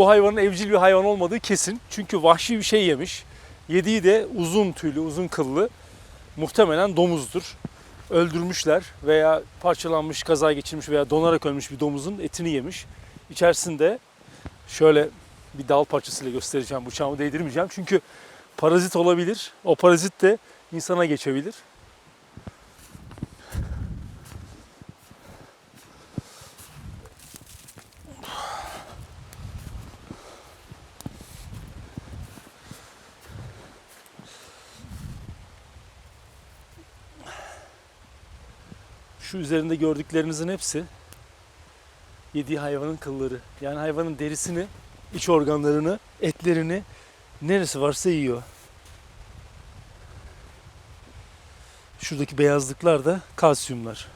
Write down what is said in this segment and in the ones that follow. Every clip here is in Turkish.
Bu hayvanın evcil bir hayvan olmadığı kesin. Çünkü vahşi bir şey yemiş. Yediği de uzun tüylü, uzun kıllı. Muhtemelen domuzdur. Öldürmüşler veya parçalanmış, kaza geçirmiş veya donarak ölmüş bir domuzun etini yemiş. İçerisinde şöyle bir dal parçasıyla göstereceğim. Bıçağımı değdirmeyeceğim. Çünkü parazit olabilir. O parazit de insana geçebilir. Şu üzerinde gördüklerinizin hepsi yediği hayvanın kılları. Yani hayvanın derisini, iç organlarını, etlerini neresi varsa yiyor. Şuradaki beyazlıklar da kalsiyumlar.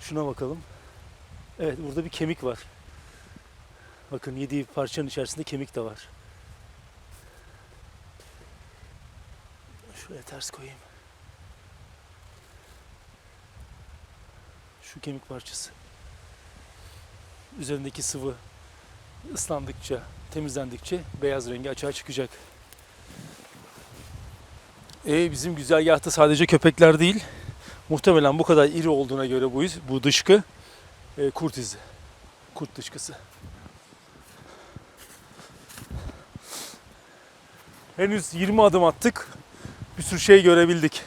Şuna bakalım. Evet burada bir kemik var. Bakın yediği parçanın içerisinde kemik de var. Şuraya ters koyayım. Şu kemik parçası. Üzerindeki sıvı ıslandıkça, temizlendikçe beyaz rengi açığa çıkacak. E bizim güzergahta sadece köpekler değil, muhtemelen bu kadar iri olduğuna göre bu bu dışkı e, kurt izi. Kurt dışkısı. Henüz 20 adım attık. Bir sürü şey görebildik.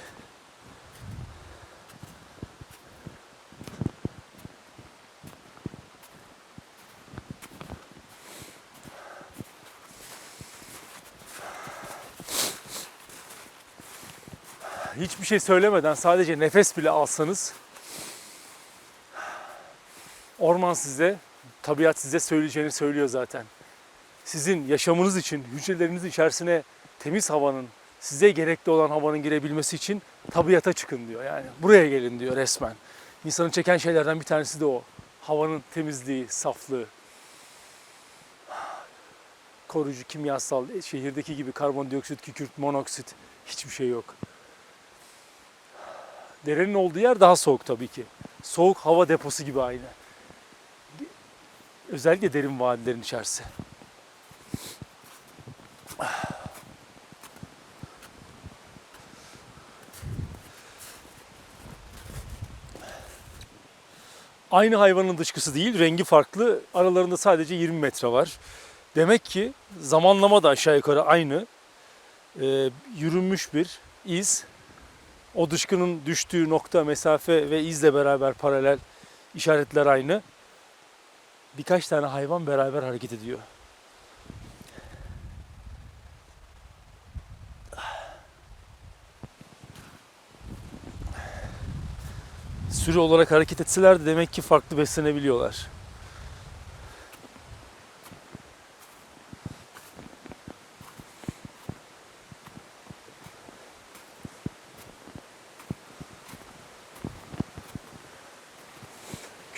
Hiçbir şey söylemeden sadece nefes bile alsanız orman size, tabiat size söyleyeceğini söylüyor zaten. Sizin yaşamınız için hücreleriniz içerisine temiz havanın, size gerekli olan havanın girebilmesi için tabiata çıkın diyor. Yani buraya gelin diyor resmen. İnsanı çeken şeylerden bir tanesi de o. Havanın temizliği, saflığı. Koruyucu kimyasal, şehirdeki gibi karbondioksit, kükürt, monoksit hiçbir şey yok. Derenin olduğu yer daha soğuk tabii ki. Soğuk hava deposu gibi aynı. Özellikle derin vadilerin içerisi. Aynı hayvanın dışkısı değil, rengi farklı. Aralarında sadece 20 metre var. Demek ki zamanlama da aşağı yukarı aynı. Ee, yürünmüş bir iz. O dışkının düştüğü nokta, mesafe ve izle beraber paralel işaretler aynı. Birkaç tane hayvan beraber hareket ediyor. Sürü olarak hareket etseler de demek ki farklı beslenebiliyorlar.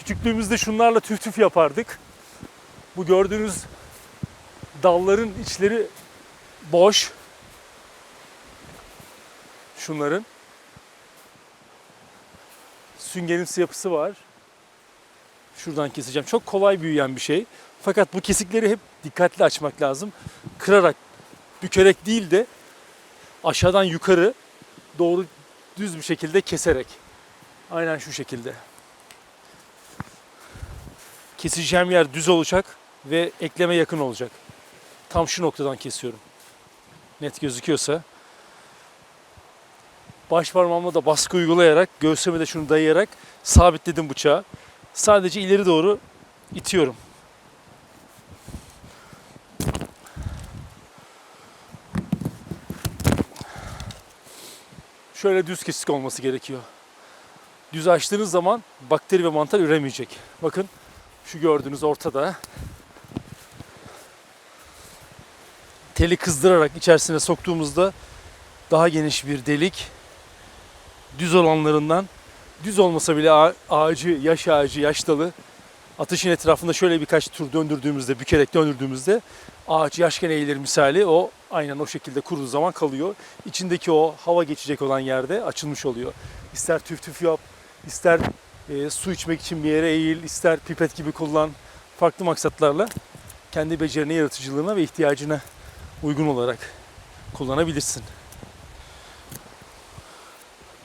Küçüklüğümüzde şunlarla tüf tüf yapardık. Bu gördüğünüz dalların içleri boş. Şunların. Süngerimsi yapısı var. Şuradan keseceğim. Çok kolay büyüyen bir şey. Fakat bu kesikleri hep dikkatli açmak lazım. Kırarak, bükerek değil de aşağıdan yukarı doğru düz bir şekilde keserek. Aynen şu şekilde. Keseceğim yer düz olacak ve ekleme yakın olacak. Tam şu noktadan kesiyorum. Net gözüküyorsa. Baş parmağımla da baskı uygulayarak, göğsüme de şunu dayayarak sabitledim bıçağı. Sadece ileri doğru itiyorum. Şöyle düz kesik olması gerekiyor. Düz açtığınız zaman bakteri ve mantar üremeyecek. Bakın şu gördüğünüz ortada. Teli kızdırarak içerisine soktuğumuzda daha geniş bir delik. Düz olanlarından düz olmasa bile ağa- ağacı, yaş ağacı, yaş dalı ateşin etrafında şöyle birkaç tur döndürdüğümüzde, bükerek döndürdüğümüzde ağaç yaşken eğilir misali o aynen o şekilde kuruduğu zaman kalıyor. İçindeki o hava geçecek olan yerde açılmış oluyor. İster tüf tüf yap, ister e, su içmek için bir yere eğil, ister pipet gibi kullan farklı maksatlarla kendi becerine, yaratıcılığına ve ihtiyacına uygun olarak kullanabilirsin.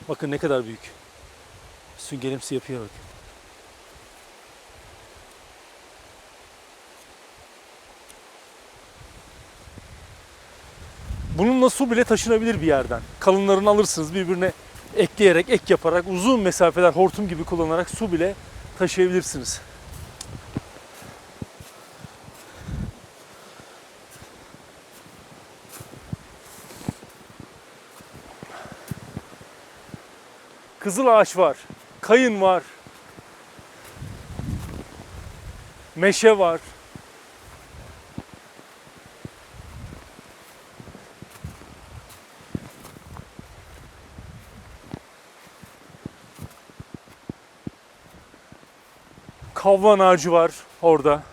Bakın ne kadar büyük. Süngerimsi yapıya bakın. Bununla su bile taşınabilir bir yerden. Kalınlarını alırsınız birbirine ekleyerek, ek yaparak uzun mesafeler hortum gibi kullanarak su bile taşıyabilirsiniz. Kızıl ağaç var, kayın var, meşe var. Kavvan ağacı var orada.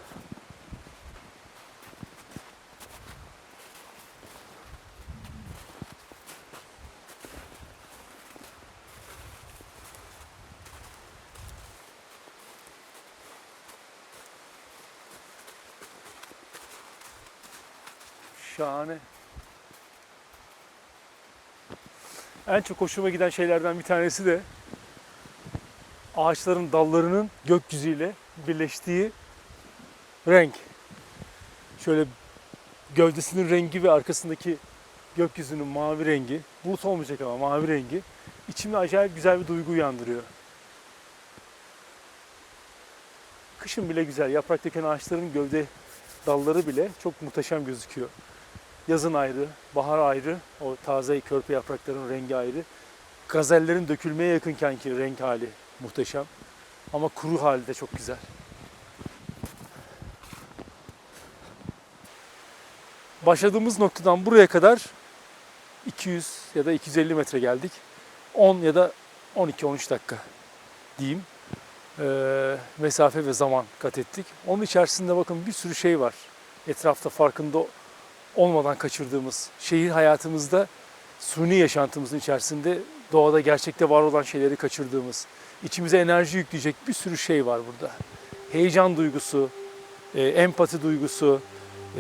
Şahane. En çok hoşuma giden şeylerden bir tanesi de ağaçların dallarının gökyüzüyle birleştiği renk. Şöyle gövdesinin rengi ve arkasındaki gökyüzünün mavi rengi, bulut olmayacak ama mavi rengi içimde acayip güzel bir duygu uyandırıyor. Kışın bile güzel, yaprak döken ağaçların gövde dalları bile çok muhteşem gözüküyor. Yazın ayrı, bahar ayrı, o taze körpe yaprakların rengi ayrı. Gazellerin dökülmeye yakınkenki renk hali muhteşem. Ama kuru hali de çok güzel. Başladığımız noktadan buraya kadar 200 ya da 250 metre geldik. 10 ya da 12-13 dakika diyeyim. Ee, mesafe ve zaman kat ettik. Onun içerisinde bakın bir sürü şey var. Etrafta farkında olmadan kaçırdığımız, şehir hayatımızda suni yaşantımızın içerisinde doğada gerçekte var olan şeyleri kaçırdığımız, içimize enerji yükleyecek bir sürü şey var burada. Heyecan duygusu, e, empati duygusu,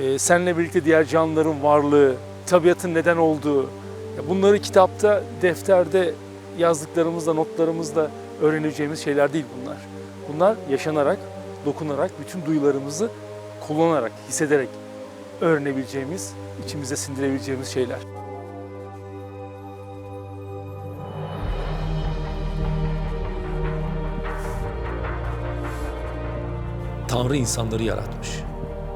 e, seninle birlikte diğer canlıların varlığı, tabiatın neden olduğu. Bunları kitapta, defterde yazdıklarımızla, notlarımızla öğreneceğimiz şeyler değil bunlar. Bunlar yaşanarak, dokunarak, bütün duyularımızı kullanarak, hissederek öğrenebileceğimiz, içimize sindirebileceğimiz şeyler. Tanrı insanları yaratmış.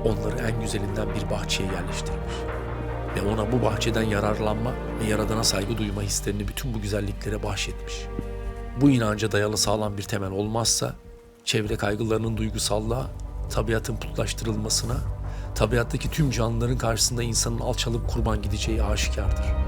Onları en güzelinden bir bahçeye yerleştirmiş. Ve ona bu bahçeden yararlanma ve Yaradan'a saygı duyma hislerini bütün bu güzelliklere bahşetmiş. Bu inanca dayalı sağlam bir temel olmazsa, çevre kaygılarının duygusallığa, tabiatın putlaştırılmasına, tabiattaki tüm canlıların karşısında insanın alçalıp kurban gideceği aşikardır.